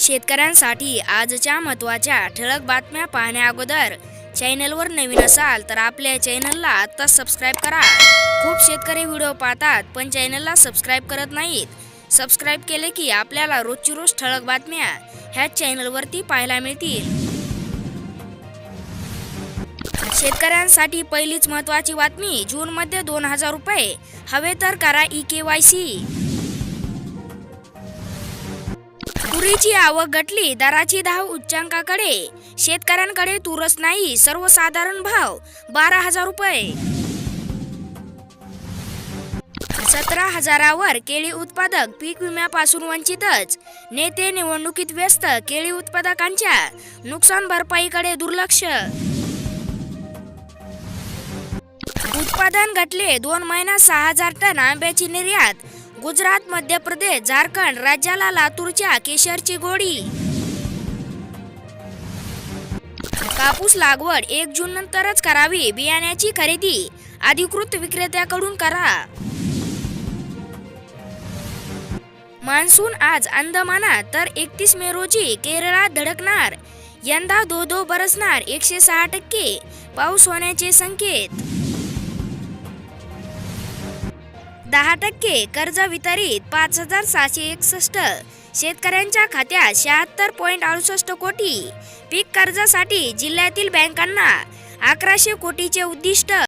शेतकऱ्यांसाठी आजच्या महत्त्वाच्या ठळक बातम्या पाहण्या अगोदर चॅनलवर नवीन असाल तर आपल्या चॅनलला आत्ताच सबस्क्राईब करा. खूप शेतकरी व्हिडिओ पाहतात पण चॅनलला सबस्क्राईब करत नाहीत. सबस्क्राईब केले की आपल्याला रोजची रोज ठळक बातम्या ह्याच चॅनलवरती पाहायला मिळतील. शेतकऱ्यांसाठी पहिलीच महत्त्वाची बातमी जूनमध्ये दोन हजार रुपये. हवे तर करा ई के वाय सी. तुरीची आवक घटली दराची धाव उच्चांकाकडे. शेतकऱ्यांकडे तुरच नाही सर्वसाधारण भाव बारा हजार रुपये. सतरा हजारावर केळी उत्पादक पीक विम्यापासून वंचितच. नेते निवडणुकीत व्यस्त केळी उत्पादकांच्या नुकसान भरपाईकडे दुर्लक्ष. उत्पादन घटले दोन महिन्यात सहा हजार टन आंब्याची निर्यात. गुजरात मध्य प्रदेश झारखंड राज्याला लातूरच्या केशरची गोडी. कापूस लागवड एक जून नंतरच करावी बियाण्याची खरेदी. अधिकृत विक्रेत्याकडून करा. मान्सून आज अंदमानात तर एकतीस मे रोजी केरळात धडकणार. यंदा दो दो बरसणार एकशे सहा टक्के. पाऊस होण्याचे संकेत. दहा टक्के कर्ज वितरित पाच हजार सहाशे एकसष्ट. शेतकऱ्यांच्या खात्यात शहात्तर पॉईंट अडुसष्ट कोटी. पीक कर्जासाठी जिल्ह्यातील बँकांना अकराशे कोटीचे उद्दिष्ट.